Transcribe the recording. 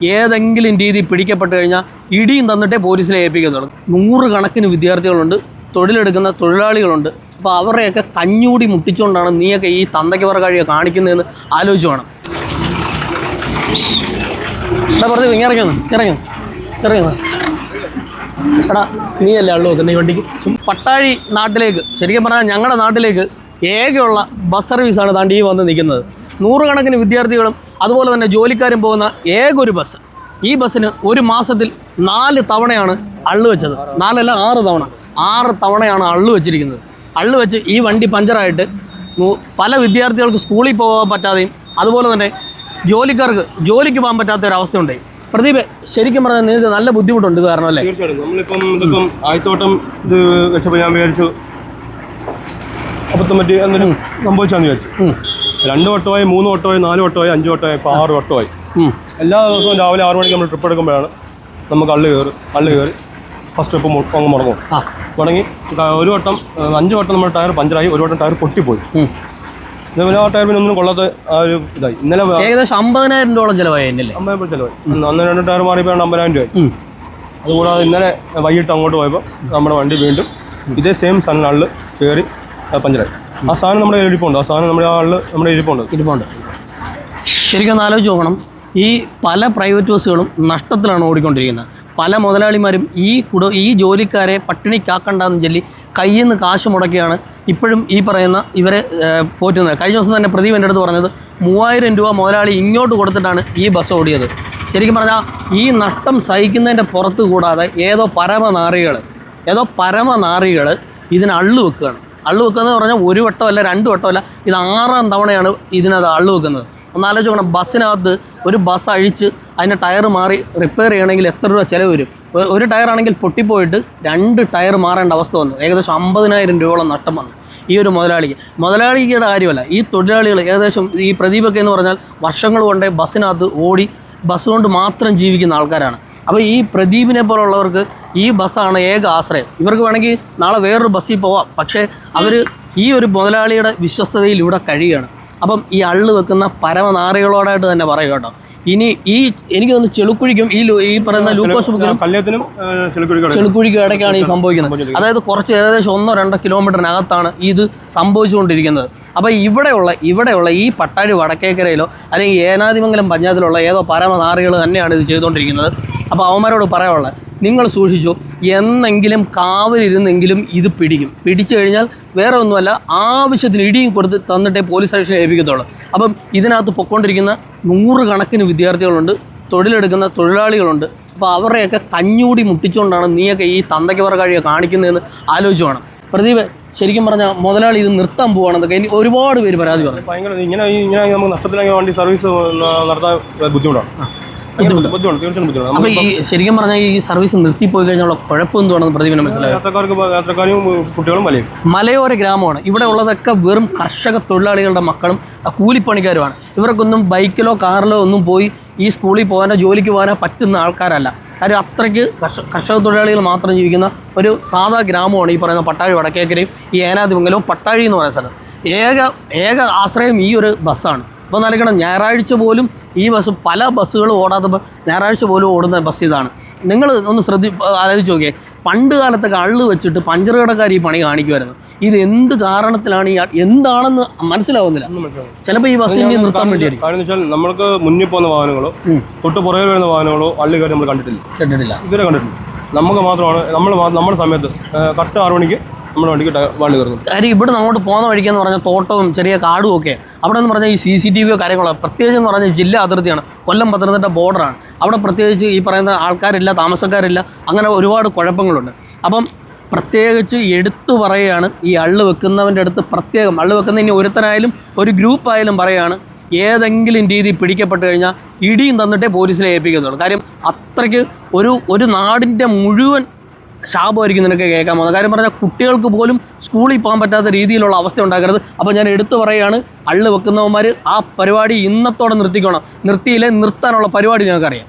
ഏതെങ്കിലും രീതി പിടിക്കപ്പെട്ട് കഴിഞ്ഞാൽ ഇടിയും തന്നിട്ടേ പോലീസിനെ ഏൽപ്പിക്കത്തുള്ളൂ. നൂറുകണക്കിന് വിദ്യാർത്ഥികളുണ്ട് തൊഴിലെടുക്കുന്ന തൊഴിലാളികളുണ്ട്. അപ്പോൾ അവരെയൊക്കെ കഞ്ഞൂടി മുട്ടിച്ചുകൊണ്ടാണ് നീയൊക്കെ ഈ തന്തയ്ക്ക് പറകാഴിയെ കാണിക്കുന്നതെന്ന് ആലോചിച്ച് വേണം എടാ പറഞ്ഞു ഇറങ്ങുന്നു ഇറങ്ങുന്നു ഇറങ്ങുന്നു എടാ നീയല്ലേ അള്ളു നോക്കുന്ന ഈ വണ്ടിക്ക്? പട്ടാഴി നാട്ടിലേക്ക് ശരിക്കും പറഞ്ഞാൽ ഞങ്ങളുടെ നാട്ടിലേക്ക് ഏകയുള്ള ബസ് സർവീസാണ് താണ്ടി വന്ന് നിൽക്കുന്നത്. നൂറുകണക്കിന് വിദ്യാർത്ഥികളും അതുപോലെ തന്നെ ജോലിക്കാരും പോകുന്ന ഏകൊരു ബസ്. ഈ ബസ്സിന് ഒരു മാസത്തിൽ നാല് തവണയാണ് അള്ളു വെച്ചത്. നാലല്ല ആറ് തവണ. ആറ് തവണയാണ് അള്ളു വെച്ചിരിക്കുന്നത്. അള്ളു വെച്ച് ഈ വണ്ടി പഞ്ചറായിട്ട് പല വിദ്യാർത്ഥികൾക്ക് സ്കൂളിൽ പോകാൻ പറ്റാതെയും അതുപോലെ തന്നെ ജോലിക്കാർക്ക് ജോലിക്ക് പോകാൻ പറ്റാത്ത ഒരു അവസ്ഥയുണ്ടായി. പ്രദീപ് ശരിക്കും പറഞ്ഞാൽ നിങ്ങൾക്ക് നല്ല ബുദ്ധിമുട്ടുണ്ട് കാരണം അല്ലേ? തീർച്ചയായിട്ടും. നമ്മളിപ്പം ഇതിപ്പം ആയിത്തോട്ടം ഇത് വെച്ചപ്പോൾ ഞാൻ വിചാരിച്ചു സംഭവിച്ചാന്ന് വിചാരിച്ചു. രണ്ട് ഓട്ടോയെ മൂന്ന് ഓട്ടോയെ നാല് ഓട്ടോയെ അഞ്ച് ഓട്ടോയെ ഇപ്പോൾ ആറ് ഓട്ടോയെ എല്ലാ ദിവസവും രാവിലെ ആറ് മണിക്ക് നമ്മൾ ട്രിപ്പ് എടുക്കുമ്പോഴാണ് നമുക്ക് അള്ളു കയറി അള്ളു കയറി ഫസ്റ്റ് ട്രിപ്പ് അങ്ങ് മുടങ്ങും. ആ. തുടങ്ങി ഒരു വട്ടം അഞ്ച് വട്ടം നമ്മുടെ ടയർ പഞ്ചറായി ഒരു വട്ടം ടയർ പൊട്ടിപ്പോയി. ഇതേപോലെ ആ ടയർ പിന്നെ ഒന്നും കൊള്ളാത്ത ആ ഒരു ഇതായി. ഇന്നലെ ഏകദേശം അമ്പതിനായിരം രൂപ ചിലവായി അമ്പതിനായിരം ചിലവായി. അന്ന് രണ്ട് ടയർ മാറിയപ്പോൾ അമ്പതിനായിരം രൂപയായി. അതുകൂടാതെ ഇന്നലെ വൈകിട്ട് അങ്ങോട്ട് പോയപ്പോൾ നമ്മുടെ വണ്ടി വീണ്ടും ഇതേ സെയിം സണ്ണാളിൽ കയറി പഞ്ചറായി. ആ സാധനം നമ്മുടെ ഇരിപ്പുണ്ട്. ആ സാധനം നമ്മുടെ ആളിൽ നമ്മുടെ ഇരിപ്പുണ്ട്. ഇരിപ്പുണ്ട്. ശരിക്കും ഒന്ന് ആലോചിച്ച് നോക്കണം. ഈ പല പ്രൈവറ്റ് ബസ്സുകളും നഷ്ടത്തിലാണ് ഓടിക്കൊണ്ടിരിക്കുന്നത്. പല മുതലാളിമാരും ഈ കുട ഈ ജോലിക്കാരെ പട്ടിണിക്കാക്കണ്ടെന്ന് ചൊല്ലി കയ്യിൽ നിന്ന് കാശ് മുടക്കിയാണ് ഇപ്പോഴും ഈ പറയുന്ന ഇവരെ പോറ്റുന്നത്. കഴിഞ്ഞ ദിവസം തന്നെ പ്രദീപ് എന്റെ അടുത്ത് പറഞ്ഞത് മൂവായിരം രൂപ മുതലാളി ഇങ്ങോട്ട് കൊടുത്തിട്ടാണ് ഈ ബസ് ഓടിയത്. ശരിക്കും പറഞ്ഞാൽ ഈ നഷ്ടം സഹിക്കുന്നതിന്റെ പുറത്ത് കൂടാതെ ഏതോ പരമനാറികൾ ഏതോ പരമനാറികൾ ഇതിന് അള്ളു വെക്കുകയാണ്. അള്ളു വെക്കുന്നത് പറഞ്ഞാൽ ഒരു വട്ടമല്ല രണ്ട് വട്ടമല്ല ഇത് ആറാം തവണയാണ് ഇതിനകത്ത് അള്ളു വെക്കുന്നത്. ഒന്നാലോചിച്ച് നോക്കണം ബസ്സിനകത്ത് ഒരു ബസ് അഴിച്ച് അതിന്റെ ടയർ മാറി റിപ്പയർ ചെയ്യണമെങ്കിൽ എത്ര രൂപ ചിലവ് വരും? ഒരു ഒരു ടയറാണെങ്കിൽ പൊട്ടിപ്പോയിട്ട് രണ്ട് ടയർ മാറേണ്ട അവസ്ഥ വന്നു. ഏകദേശം അമ്പതിനായിരം രൂപയോളം നഷ്ടം വന്നു ഈ ഒരു മുതലാളിക്ക്. മുതലാളിയുടെ കാര്യമല്ല ഈ തൊഴിലാളികൾ ഏകദേശം ഈ പ്രദീപൊക്കെ എന്ന് പറഞ്ഞാൽ വർഷങ്ങൾ കൊണ്ടേ ബസ്സിനകത്ത് ഓടി ബസ് കൊണ്ട് മാത്രം ജീവിക്കുന്ന ആൾക്കാരാണ്. അപ്പോൾ ഈ പ്രദീപിനെ പോലുള്ളവർക്ക് ഈ ബസ്സാണ് ഏക ആശ്രയം. ഇവർക്ക് വേണമെങ്കിൽ നാളെ വേറൊരു ബസ്സിൽ പോവാം. പക്ഷേ അവർ ഈ ഒരു മുതലാളിയുടെ വിശ്വസ്തതയിൽ ഇവിടെ കഴിയുകയാണ്. അപ്പം ഈ അള്ളു വെക്കുന്ന പരമനാറികളോടായിട്ട് തന്നെ പറയുക കേട്ടോ. ഇനി ഈ എനിക്ക് തോന്നുന്നു ചെളുക്കുഴിക്കും ഈ ഈ പറയുന്ന ലൂക്കോസ് ബുക്കിനും ചെളുക്കുഴിക്കും ഇടയ്ക്കാണ് ഈ സംഭവിക്കുന്നത്. അതായത് കുറച്ച് ഏകദേശം ഒന്നോ രണ്ടോ കിലോമീറ്ററിനകത്താണ് ഇത് സംഭവിച്ചുകൊണ്ടിരിക്കുന്നത്. അപ്പോൾ ഇവിടെയുള്ള ഇവിടെയുള്ള ഈ പട്ടാഴി വടക്കേക്കരയിലോ അല്ലെങ്കിൽ ഏനാതിമംഗലം പഞ്ചായത്തിലുള്ള ഏതോ പരമനാറികൾ തന്നെയാണ് ഇത് ചെയ്തുകൊണ്ടിരിക്കുന്നത്. അപ്പോൾ അവന്മാരോട് പറയാനുള്ളത് നിങ്ങൾ സൂക്ഷിച്ചു എന്നെങ്കിലും കാവലിരുന്നെങ്കിലും ഇത് പിടിക്കും. പിടിച്ചു കഴിഞ്ഞാൽ വേറെ ഒന്നുമല്ല ആവശ്യത്തിന് ഇടിയും കൊടുത്ത് തന്നിട്ടേ പോലീസ് സ്റ്റേഷനിൽ ഏൽപ്പിക്കത്തുള്ളൂ. അപ്പം ഇതിനകത്ത് പൊക്കോണ്ടിരിക്കുന്ന നൂറുകണക്കിന് വിദ്യാർത്ഥികളുണ്ട് തൊഴിലെടുക്കുന്ന തൊഴിലാളികളുണ്ട്. അപ്പോൾ അവരെയൊക്കെ കഞ്ഞൂടി മുട്ടിച്ചുകൊണ്ടാണ് നീയൊക്കെ ഈ തന്തയ്ക്ക് പറകാഴിയെ കാണിക്കുന്നതെന്ന് ആലോചിച്ച് വേണം പ്രദീപ് ശരിക്കും പറഞ്ഞാൽ മുതലാളി ഇത് നിർത്താൻ പോവാണെന്നൊക്കെ ഇനി ഒരുപാട് പേര് പരാതി പറഞ്ഞു. ഭയങ്കര ഇങ്ങനെ ഇങ്ങനെ നമുക്ക് നഷ്ടത്തിലാക്കിയ വണ്ടി സർവീസ് നടത്താൻ ബുദ്ധിമുട്ടാണ്. ബുദ്ധിമുട്ട്. തീർച്ചയായും ബുദ്ധിമുട്ടാണ് അപ്പോൾ ഈ ശരിക്കും പറഞ്ഞാൽ ഈ സർവീസ് നിർത്തിപ്പോയി കഴിഞ്ഞാൽ കുഴപ്പം എന്തുവാണെന്ന് പ്രദീപിനെ മനസ്സിലായി? യാത്രക്കാർക്ക് യാത്രക്കാരും കുട്ടികളും വലിയ മലയോര ഗ്രാമമാണ്. ഇവിടെ ഉള്ളതൊക്കെ വെറും കർഷക തൊഴിലാളികളുടെ മക്കളും കൂലിപ്പണിക്കാരുമാണ്. ഇവർക്കൊന്നും ബൈക്കിലോ കാറിലോ ഒന്നും പോയി ഈ സ്കൂളിൽ പോകാനോ ജോലിക്ക് പോകാനോ പറ്റുന്ന ആൾക്കാരല്ല. കാര്യം അത്രയ്ക്ക് കർഷ കർഷക തൊഴിലാളികൾ മാത്രം ജീവിക്കുന്ന ഒരു സാധാ ഗ്രാമമാണ് ഈ പറയുന്ന പട്ടാഴി വടക്കേക്കരയും ഈ ഏനാതിമംഗലവും പട്ടാഴി എന്ന് പറയുന്ന സ്ഥലം. ഏക ഏക ആശ്രയം ഈ ഒരു ബസ്സാണ്. അപ്പോൾ നൽകണം. ഞായറാഴ്ച പോലും ഈ ബസ് പല ബസ്സുകളും ഓടാത്തപ്പോൾ ഞായറാഴ്ച പോലും ഓടുന്ന ബസ് ഇതാണ്. നിങ്ങൾ ഒന്ന് ശ്രദ്ധി ആലോചിച്ച് നോക്കിയേ. പണ്ട് കാലത്തൊക്കെ അള്ളു വെച്ചിട്ട് പഞ്ചർ കടക്കാർ ഈ പണി കാണിക്കുമായിരുന്നു. ഇത് എന്ത് കാരണത്തിലാണ് ഈ എന്താണെന്ന് മനസ്സിലാവുന്നില്ല. ചിലപ്പോൾ ഈ ബസ് ഇനി നിർത്താൻ വേണ്ടിയായിരിക്കും. കാരണം വെച്ചാൽ നമ്മൾക്ക് മുന്നിൽ പോകുന്ന വാഹനങ്ങളോ തൊട്ട് പുറകെ വരുന്ന വാഹനങ്ങളോ അള്ളിക്കാർ നമ്മൾ കണ്ടിട്ടില്ല. കണ്ടിട്ടില്ല. ഇതുവരെ കണ്ടിട്ടില്ല. നമുക്ക് മാത്രമാണ് നമ്മൾ നമ്മുടെ സമയത്ത് കറക്റ്റ് ആറ് മണിക്ക് നമ്മുടെ വണ്ടിക്ക് വള്ളി കയറുന്നത് കാര്യം ഇവിടെ അങ്ങോട്ട് പോകുന്ന വഴിക്കെന്ന് പറഞ്ഞാൽ തോട്ടവും ചെറിയ കാടും ഒക്കെ. അവിടെ എന്ന് പറഞ്ഞാൽ ഈ സി സി ടി വിയോ കാര്യങ്ങളോ പ്രത്യേകിച്ച് എന്ന് പറഞ്ഞാൽ ജില്ലാ അതിർത്തിയാണ്. കൊല്ലം പത്തനംതിട്ട ബോർഡറാണ് അവിടെ പ്രത്യേകിച്ച് ഈ പറയുന്ന ആൾക്കാരില്ല താമസക്കാരില്ല അങ്ങനെ ഒരുപാട് കുഴപ്പങ്ങളുണ്ട്. അപ്പം പ്രത്യേകിച്ച് എടുത്തു പറയുകയാണ് ഈ അള്ളു വെക്കുന്നവന്റെ അടുത്ത് പ്രത്യേകം. അള്ളു വെക്കുന്ന ഇനി ഒരുത്തനായാലും ഒരു ഗ്രൂപ്പായാലും പറയുകയാണ് ഏതെങ്കിലും രീതി പിടിക്കപ്പെട്ട് കഴിഞ്ഞാൽ ഇടിയും തന്നിട്ടേ പോലീസിനെ ഏൽപ്പിക്കത്തുള്ളൂ. കാര്യം അത്രയ്ക്ക് ഒരു ഒരു നാടിന്റെ മുഴുവൻ ശാപമായിരിക്കും നിനക്ക് കേൾക്കാൻ പോകുന്നത്. കാര്യം പറഞ്ഞാൽ കുട്ടികൾക്ക് പോലും സ്കൂളിൽ പോകാൻ പറ്റാത്ത രീതിയിലുള്ള അവസ്ഥ ഉണ്ടാക്കരുത് അപ്പോൾ ഞാൻ എടുത്തു പറയുകയാണ് അള്ളു വെക്കുന്നവന്മാർ ആ പരിപാടി ഇന്നത്തോടെ നിർത്തിക്കണം. നിർത്തിയില്ലേ നിർത്താനുള്ള പരിപാടി ഞങ്ങൾക്കറിയാം.